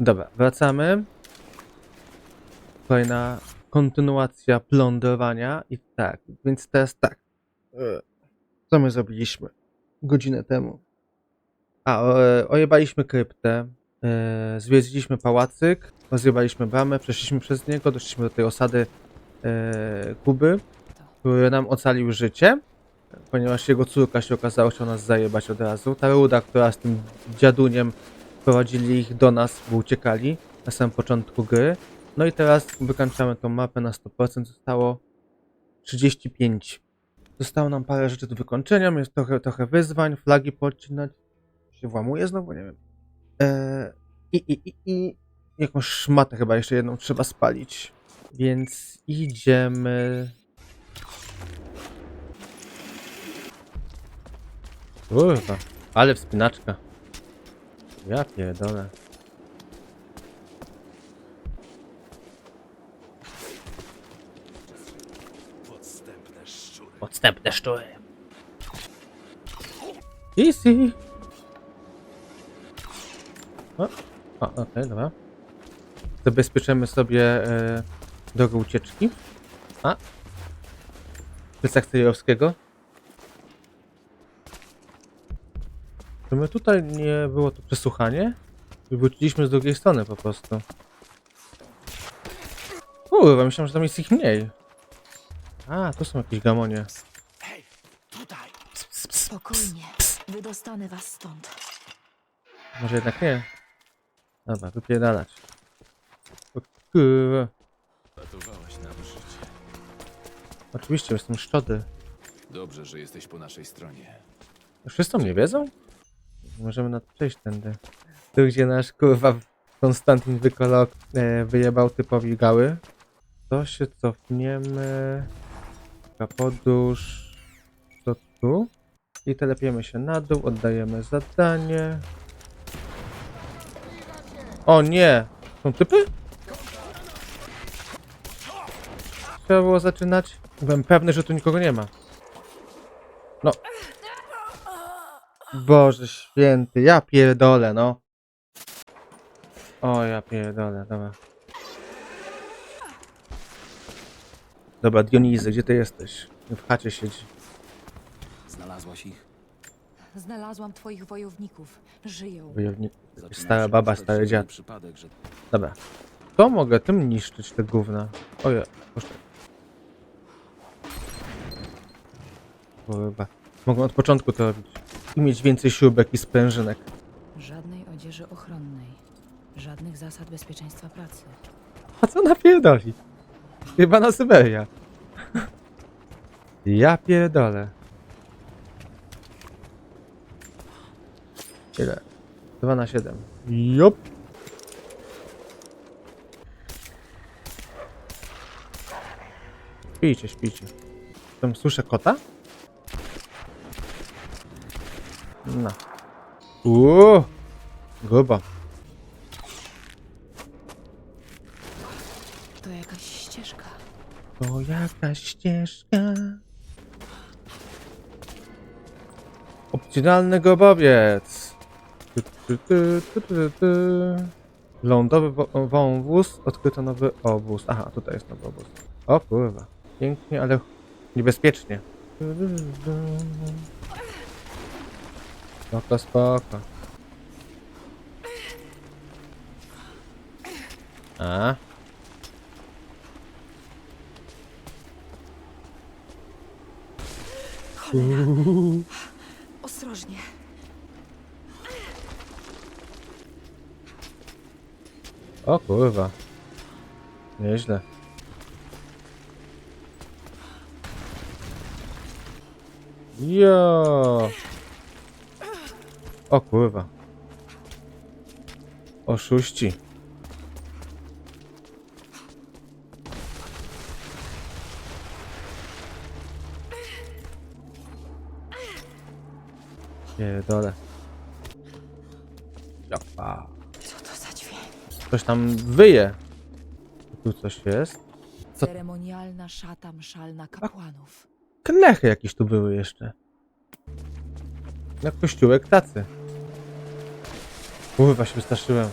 Dobra, wracamy. Kolejna kontynuacja plądrowania. I tak, więc teraz tak. E, Co my zrobiliśmy godzinę temu? A, e, ojebaliśmy kryptę, e, zwiedziliśmy pałacyk, rozjebaliśmy bramę, przeszliśmy przez niego, doszliśmy do tej osady Kuby, który nam ocalił życie, ponieważ jego córka się okazała chciał nas zajebać od razu. Ta ruda, która z tym dziaduniem prowadzili ich do nas, bo uciekali na samym początku gry. No i teraz wykańczamy tą mapę na 100%, zostało 35. Zostało nam parę rzeczy do wykończenia, jest trochę, trochę wyzwań, flagi podcinać. Się włamuje znowu, nie wiem. Eee, i, i, i, I jakąś szmatę chyba jeszcze jedną trzeba spalić. Więc idziemy... Kurwa, ale wspinaczka. Ja pierdolę. Podstępne szczury. Podstępne szczury. Easy. O, o okej, dobra. Zabezpieczymy sobie e, drogę ucieczki. A. Plecak Stejowskiego. Czy my tutaj nie było to przesłuchanie? I wróciliśmy z drugiej strony po prostu. Kurwa, myślałem, że tam jest ich mniej. A, tu są jakieś gamonie. Hej, tutaj! Spokojnie. Wydostanę was stąd. Może jednak nie. Dobra, wypierdalać. O kurwa. Ratowałaś nam życie. Oczywiście, jestem szczody. Dobrze, że jesteś po naszej stronie. Wszyscy o mnie wiedzą? Możemy nad przejść tędy. Tu, gdzie nasz kurwa Konstantin Wykolok e, wyjebał typowi gały. To się cofniemy. Taka podróż. To tu. I telepiemy się na dół, oddajemy zadanie. O nie! Są typy? Trzeba było zaczynać. Byłem pewny, że tu nikogo nie ma. No. Boże święty, ja pierdolę, no. O, ja pierdolę, dobra. Dobra, Dionizy, gdzie ty jesteś? W chacie siedzi. Znalazłaś ich? Znalazłam twoich wojowników. Żyją. Wojownik. Zaczyna Stara się baba, stary dziad. przypadek, że Dobra. To mogę tym niszczyć te gówna. Oje, proszę. Kurwa. Mogą od początku to robić. I mieć więcej śrubek i sprężynek. Żadnej odzieży ochronnej. Żadnych zasad bezpieczeństwa pracy. A co napierdoli? Chyba na Syberia. Ja pierdolę. Ile? 2 na 7. Jop. Śpijcie, śpijcie. Tam słyszę kota? No. Uuu. Grubo. To jakaś ścieżka. To jakaś ścieżka. Opcjonalny grobowiec. Tu, tu, tu, tu, tu, tu. Lądowy wąwóz, odkryto nowy obóz. Aha, tutaj jest nowy obóz. O kurwa. Pięknie, ale niebezpiecznie. Spoko, spoko. A, Ostrożnie. O kurwa. Nieźle. Jo. O kurwa. Oszuści. Pierdolę. Jopa. Co to za dźwięk? Ktoś tam wyje. Tu coś jest. Co- Ceremonialna szata mszalna kapłanów. Klechy jakieś tu były jeszcze. Jak kościółek tacy. Kurwa się wystraszyłem.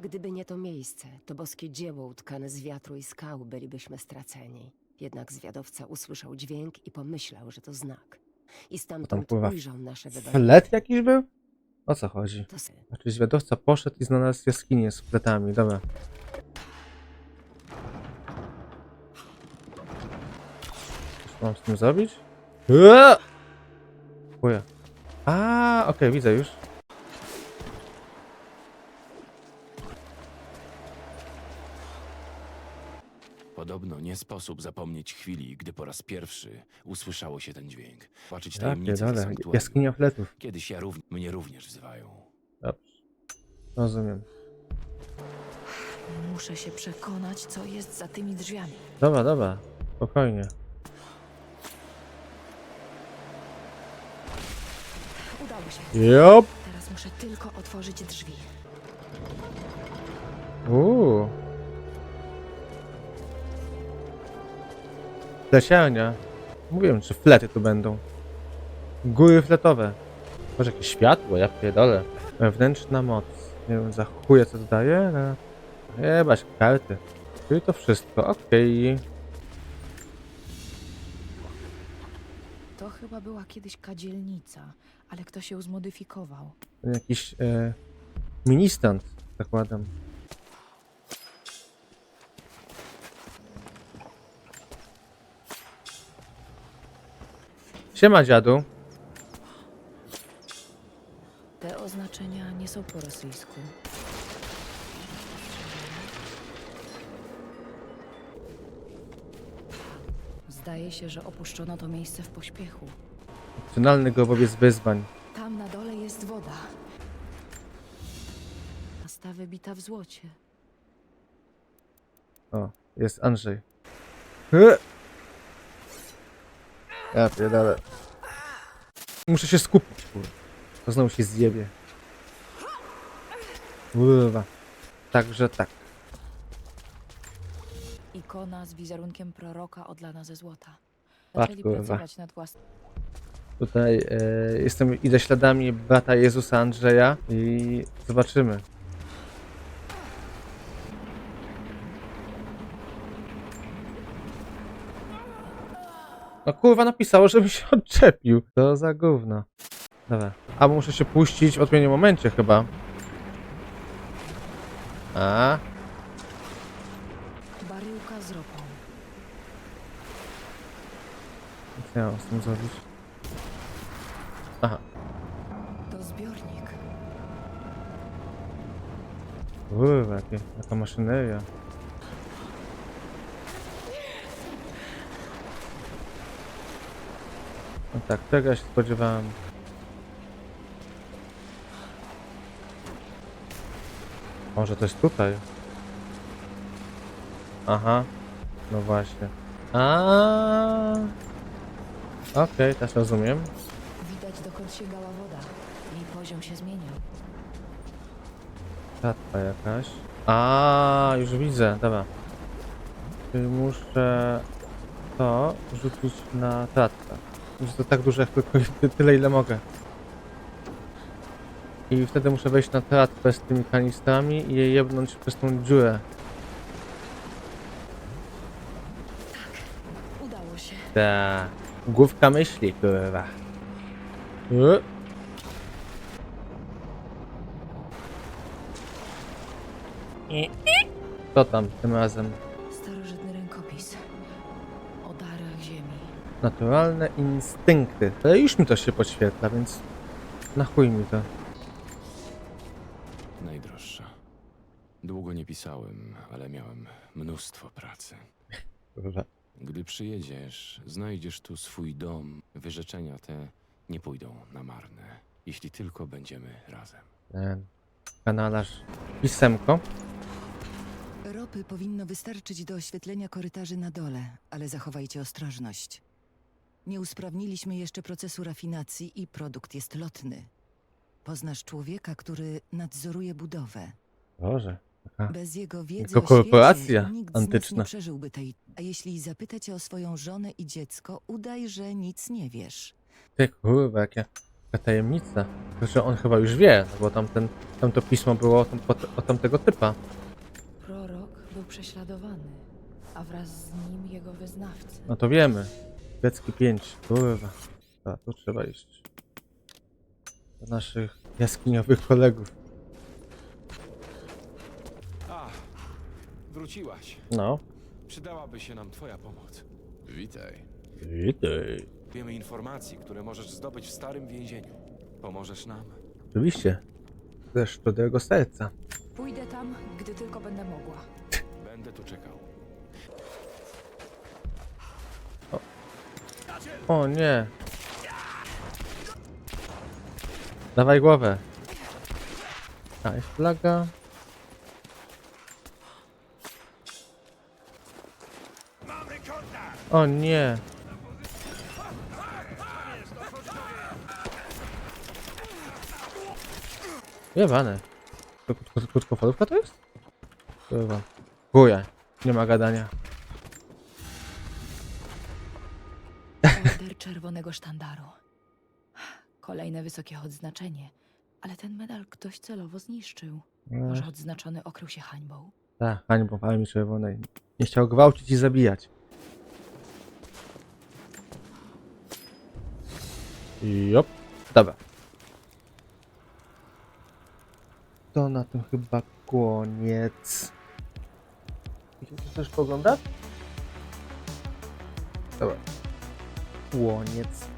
Gdyby nie to miejsce, to boskie dzieło utkane z wiatru i skał, bylibyśmy straceni. Jednak zwiadowca usłyszał dźwięk i pomyślał, że to znak. I stamtąd ujrzał nasze wydarzenie. Flet jakiś był? O co chodzi? To sy- Znaczy zwiadowca poszedł i znalazł jaskinię z fletami, dobra. Co mam z tym zrobić? Eee! Chuja. A, okej, widzę już. Podobno nie sposób zapomnieć chwili, gdy po raz pierwszy usłyszało się ten dźwięk. Patrzeć Ja tajemnicę pierdolę, sanktuarium. jaskinia fletów. Kiedyś ja rów... mnie również wzywają. Dobrze. Rozumiem. Muszę się przekonać, co jest za tymi drzwiami. Dobra, dobra. Spokojnie. Udało się. Jop! Teraz muszę tylko otworzyć drzwi. Uuu. Plesiarnia. Mówiłem, że flety tu będą. Góry fletowe. Może jakieś światło, ja pierdolę. Wewnętrzna moc. Nie wiem, za chuje co to daje, ale... Jebać, karty. Czyli to wszystko, okej. To chyba była kiedyś kadzielnica, ale ktoś ją zmodyfikował. Jakiś e, ministrant, zakładam. Siema dziadu. Te oznaczenia nie są po rosyjsku. Zdaje się, że opuszczono to miejsce w pośpiechu. Opcjonalny grobowiec wyzwań. Tam na dole jest woda. Nasta wybita w złocie. O, jest Andrzej. E! Ja pierdolę. Muszę się skupić, kurwa. To znowu się zjebie. Kurwa. Także tak. Ikona z wizerunkiem proroka odlana ze złota. A, Zaczęli kurwa. pracować nad własnym. Tutaj e, jestem, idę śladami brata Jezusa Andrzeja i zobaczymy. No kurwa napisało, żebym się odczepił. To za gówno. Dobra. A bo muszę się puścić w odpowiednim momencie chyba. A, Baryłka z ropą. co ja mam z tym zrobić? Aha. To zbiornik. Kurwa, jakie, jaka maszyneria. No tak, tego ja się spodziewałem. Może to jest tutaj? Aha, no właśnie. A. Okej, teraz rozumiem. Widać dokąd sięgała woda. Jej poziom się zmieniał. Kratka jakaś. A, już widzę, dobra. Czyli muszę to rzucić na tratkę. Muszę to tak dużo jak tylko ty- tyle ile mogę. I wtedy muszę wejść na tratwę z tymi kanistrami i je jebnąć przez tą dziurę. Udało się. Ta główka myśli, kurwa. I- Co tam tym razem? Naturalne instynkty. Ale już mi to się podświetla, więc na chuj mi to. Najdroższa. Długo nie pisałem, ale miałem mnóstwo pracy. Gdy przyjedziesz, znajdziesz tu swój dom. Wyrzeczenia te nie pójdą na marne, jeśli tylko będziemy razem. Ten kanalarz. Pisemko. Ropy powinno wystarczyć do oświetlenia korytarzy na dole, ale zachowajcie ostrożność. Nie usprawniliśmy jeszcze procesu rafinacji i produkt jest lotny. Poznasz człowieka, który nadzoruje budowę. Boże. Taka. Bez jego wiedzy Jako o świecie korporacja nikt z nas antyczna. nie przeżyłby tej... A jeśli zapyta cię o swoją żonę i dziecko, udaj, że nic nie wiesz. Ty kurwa, jakie Taka tajemnica. Że on chyba już wie, bo tamten, tamto pismo było o, tam, o tamtego typa. Prorok był prześladowany, a wraz z nim jego wyznawcy. No to wiemy. Grecki 5. Kurwa. A, tu trzeba iść. Do naszych jaskiniowych kolegów. A, wróciłaś. No. Przydałaby się nam twoja pomoc. Witaj. Witaj. Wiemy informacji, które możesz zdobyć w starym więzieniu. Pomożesz nam? Oczywiście. Ze szczodrego serca. Pójdę tam, gdy tylko będę mogła. Będę tu czekał. O nie. Dawaj głowę. A, jest flaga. O nie. Jebane. Krótkofalówka to jest? Kurwa. Chuja. Nie ma gadania. Order Czerwonego Sztandaru. Kolejne wysokie odznaczenie, ale ten medal ktoś celowo zniszczył. Może odznaczony okrył się hańbą. Tak, hańbą Armii Czerwonej. Nie chciał gwałcić i zabijać. Jop. Dobra. To na tym chyba koniec. Chcesz poglądać? Dobra. Koniec.